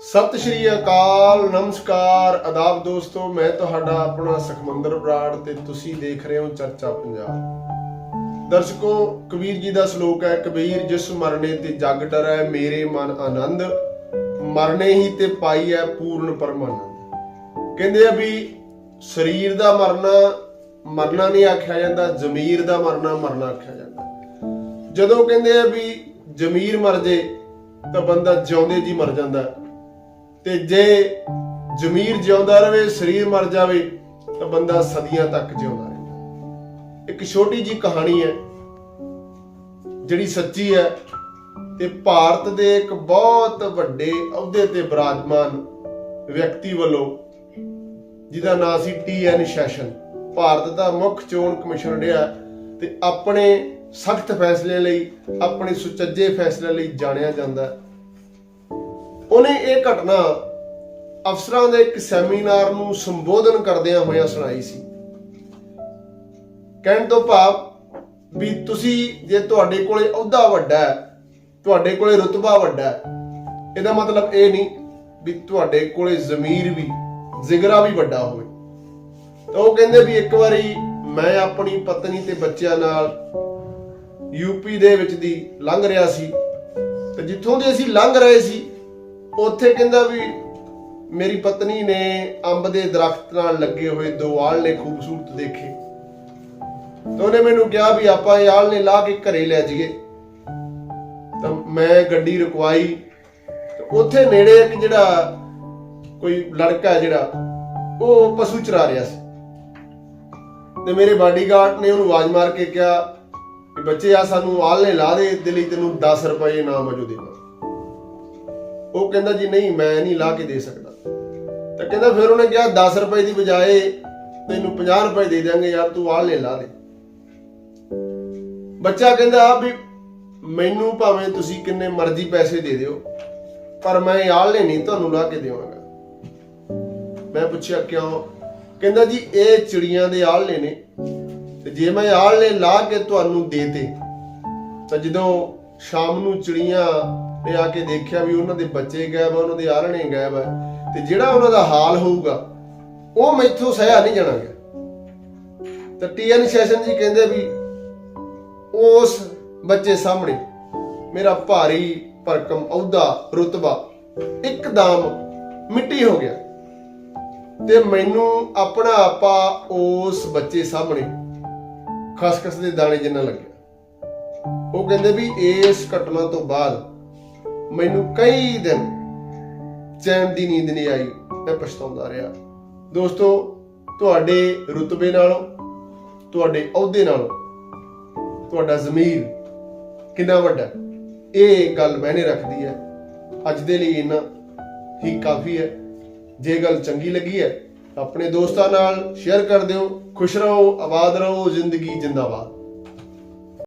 ਸਤਿ ਸ਼੍ਰੀ ਅਕਾਲ, ਨਮਸਕਾਰ, ਆਦਾਬ ਦੋਸਤੋ, ਮੈਂ ਤੁਹਾਡਾ ਆਪਣਾ ਸੁਖਮੰਦਰ ਬਰਾੜ ਤੇ ਤੁਸੀਂ ਦੇਖ ਰਹੇ ਹੋ ਚਰਚਾ ਪੰਜਾਬ। ਦਰਸ਼ਕੋ, ਕਬੀਰ ਜੀ ਦਾ ਸ਼ਲੋਕ ਹੈ, ਕਬੀਰ ਜਿਸ ਮਰਨੇ ਤੇ ਜਗ ਡਰੈ ਮੇਰੇ ਮਨ ਆਨੰਦ। ਮਰਨੇ ਹੀ ਤੇ ਪਾਈ ਹੈ ਪੂਰਨ ਪਰਮਾਨੰਦ। ਕਹਿੰਦੇ ਆ ਵੀ ਸਰੀਰ ਦਾ ਮਰਨਾ ਮਰਨਾ ਨਹੀਂ ਆਖਿਆ ਜਾਂਦਾ, ਜ਼ਮੀਰ ਦਾ ਮਰਨਾ ਮਰਨਾ ਆਖਿਆ ਜਾਂਦਾ। ਜਦੋਂ ਕਹਿੰਦੇ ਆ ਵੀ ਜ਼ਮੀਰ ਮਰ ਜੇ, ਤਾਂ ਬੰਦਾ ਜਿਉਂਦੇ ਜੀ ਮਰ ਜਾਂਦਾ। ਤੇ ਜੇ ਜ਼ਮੀਰ ਜਿਉਂਦਾ ਰਵੇ, ਸਰੀਰ ਮਰ ਜਾਵੇ, ਤਾਂ ਬੰਦਾ ਸਦੀਆਂ ਤੱਕ ਜਿਉਂਦਾ ਰਹਿੰਦਾ ਇੱਕ ਛੋਟੀ ਜੀ ਕਹਾਣੀ ਹੈ, ਜਿਹੜੀ ਸੱਚੀ ਹੈ ਤੇ ਭਾਰਤ ਦੇ ਇੱਕ ਬਹੁਤ ਵੱਡੇ ਅਹੁਦੇ ਤੇ ਬਿਰਾਜਮਾਨ ਵਿਅਕਤੀ ਵੱਲੋਂ, ਜਿਹਦਾ ਨਾਂ ਸੀ ਟੀ ਐਨ ਸੈਸ਼ਨ, ਭਾਰਤ ਦਾ ਮੁੱਖ ਚੋਣ ਕਮਿਸ਼ਨ ਰਿਹਾ ਤੇ ਆਪਣੇ ਸਖਤ ਫੈਸਲੇ ਲਈ, ਆਪਣੇ ਸੁਚੱਜੇ ਫੈਸਲੇ ਲਈ ਜਾਣਿਆ ਜਾਂਦਾ ਉਹਨੇ ਇਹ ਘਟਨਾ ਅਫਸਰਾਂ ਦੇ ਇੱਕ ਸੈਮੀਨਾਰ ਨੂੰ ਸੰਬੋਧਨ ਕਰਦਿਆਂ ਹੋਇਆਂ ਸੁਣਾਈ ਸੀ। ਕਹਿਣ ਤੋਂ ਭਾਵ ਵੀ ਤੁਸੀਂ ਜੇ ਤੁਹਾਡੇ ਕੋਲੇ ਅਹੁਦਾ ਵੱਡਾ ਹੈ, ਤੁਹਾਡੇ ਕੋਲੇ ਰੁਤਬਾ ਵੱਡਾ ਹੈ, ਇਹਦਾ ਮਤਲਬ ਇਹ ਨਹੀਂ ਵੀ ਤੁਹਾਡੇ ਕੋਲੇ ਜ਼ਮੀਰ ਵੀ, ਜ਼ਿਗਰਾ ਵੀ ਵੱਡਾ ਹੋਵੇ। ਤਾਂ ਉਹ ਕਹਿੰਦੇ ਵੀ ਇੱਕ ਵਾਰੀ ਮੈਂ ਆਪਣੀ ਪਤਨੀ ਤੇ ਬੱਚਿਆਂ ਨਾਲ ਯੂਪੀ ਦੇ ਵਿੱਚ ਦੀ ਲੰਘ ਰਿਹਾ ਸੀ, ਤੇ ਜਿੱਥੋਂ ਦੀ ਅਸੀਂ ਲੰਘ ਰਹੇ ਸੀ ਉੱਥੇ ਕਹਿੰਦਾ ਵੀ ਮੇਰੀ ਪਤਨੀ ਨੇ ਅੰਬ ਦੇ ਦਰਖਤ ਨਾਲ ਲੱਗੇ ਹੋਏ ਦੋ ਆਲਣੇ ਖੂਬਸੂਰਤ ਦੇਖੇ। ਤਾਂ ਉਹਨੇ ਮੈਨੂੰ ਕਿਹਾ ਵੀ ਆਪਾਂ ਇਹ ਆਲਣੇ ਲਾ ਕੇ ਘਰੇ ਲੈ ਜਾਈਏ। ਤਾਂ ਮੈਂ ਗੱਡੀ ਰੁਕਵਾਈ। ਤੇ ਉੱਥੇ ਨੇੜੇ ਇੱਕ ਜਿਹੜਾ ਕੋਈ ਲੜਕਾ ਹੈ ਜਿਹੜਾ, ਉਹ ਪਸ਼ੂ ਚਰਾ ਰਿਹਾ ਸੀ। ਤੇ ਮੇਰੇ ਬਾਡੀਗਾਰਡ ਨੇ ਉਹਨੂੰ ਆਵਾਜ਼ ਮਾਰ ਕੇ ਕਿਹਾ ਕਿ ਬੱਚੇ ਆ ਸਾਨੂੰ ਆਲਣੇ ਲਾ ਦੇ, ਇਹਦੇ ਲਈ ਤੈਨੂੰ 10 ਰੁਪਏ ਇਨਾਮ ਵਜੋਂ ਦੇਵਾਂ ਉਹ ਕਹਿੰਦਾ ਜੀ ਨਹੀਂ, ਮੈਂ ਨਹੀਂ ਲਾ ਕੇ ਦੇ ਸਕਦਾ। ਤਾਂ ਕਹਿੰਦਾ ਫਿਰ ਉਹਨੇ ਕਿਹਾ 10 ਰੁਪਏ ਦੀ ਬਜਾਏ ਤੈਨੂੰ 50 ਰੁਪਏ ਦੇ ਦਿਆਂਗੇ, ਯਾਰ ਤੂੰ ਆਲਣੇ ਲਾ ਦੇ। ਬੱਚਾ ਕਹਿੰਦਾ ਵੀ ਮੈਨੂੰ ਭਾਵੇਂ ਤੁਸੀਂ ਕਿੰਨੇ ਮਰਜ਼ੀ ਪੈਸੇ ਦੇ ਦਿਓ, ਪਰ ਮੈਂ ਇਹ ਆਲਣੇ ਨਹੀਂ ਤੁਹਾਨੂੰ ਲਾ ਕੇ ਦੇਵਾਂਗਾ। ਮੈਂ ਪੁੱਛਿਆ, ਕਿਉਂ? ਕਹਿੰਦਾ ਜੀ, ਇਹ ਚਿੜੀਆਂ ਦੇ ਆਲਣੇ ਨੇ ਤੇ ਜੇ ਮੈਂ ਆਲਣੇ ਲਾ ਕੇ ਤੁਹਾਨੂੰ ਦੇਤੇ ਤਾਂ ਜਦੋਂ ਸ਼ਾਮ ਨੂੰ ਚਿੜੀਆਂ ਨੇ ਆ ਕੇ ਦੇਖਿਆ ਵੀ ਉਹਨਾਂ ਦੇ ਬੱਚੇ ਗਾਇਬ ਆ, ਉਹਨਾਂ ਦੇ ਆਲਣੇ ਗਾਇਬ ਆ। ਤੇ ਜਿਹੜਾ ਉਹਨਾਂ ਦਾ ਹਾਲ ਹੋਊਗਾ, ਉਹ ਮੈਥੋਂ ਸਹਿਆ ਨਹੀਂ ਜਾਣਾਗਾ ਤਾਂ ਟੀਐਨ ਸੈਸ਼ਨ ਜੀ ਕਹਿੰਦੇ ਵੀ ਉਸ ਬੱਚੇ ਸਾਹਮਣੇ ਮੇਰਾ ਭਾਰੀ ਭਰਕਮ ਅਹੁਦਾ, ਰੁਤਬਾ, ਇੱਕਦਮ ਮਿੱਟੀ ਹੋ ਗਿਆ। ਤੇ ਮੈਨੂੰ ਆਪਣਾ ਆਪਾ ਉਸ ਬੱਚੇ ਸਾਹਮਣੇ ਖਸਖਸ ਦੇ ਦਾਣੇ ਜਿੰਨਾ ਲੱਗਿਆ। ਉਹ ਕਹਿੰਦੇ ਵੀ ਇਸ ਘਟਨਾ ਤੋਂ ਬਾਅਦ ਮੈਨੂੰ ਕਈ ਦਿਨ ਚੈਨ ਦੀ ਨੀਂਦ ਨਹੀਂ ਆਈ, ਮੈਂ ਪਛਤਾਉਂਦਾ ਰਿਹਾ। ਦੋਸਤੋ, ਤੁਹਾਡੇ ਰੁਤਬੇ ਨਾਲੋਂ, ਤੁਹਾਡੇ ਅਹੁਦੇ ਨਾਲੋਂ, ਤੁਹਾਡਾ ਜ਼ਮੀਰ ਕਿੰਨਾ ਵੱਡਾ ਇਹ ਗੱਲ ਮੈਨੇ ਰੱਖਦੀ ਹੈ। ਅੱਜ ਦੇ ਲਈ ਇੰਨਾ ਹੀ ਕਾਫੀ ਹੈ। ਜੇ ਗੱਲ ਚੰਗੀ ਲੱਗੀ ਹੈ, ਆਪਣੇ ਦੋਸਤਾਂ ਨਾਲ ਸ਼ੇਅਰ ਕਰ ਦਿਓ। ਖੁਸ਼ ਰਹੋ, ਆਬਾਦ ਰਹੋ, ਜ਼ਿੰਦਗੀ ਜਿੰਦਾਬਾਦ।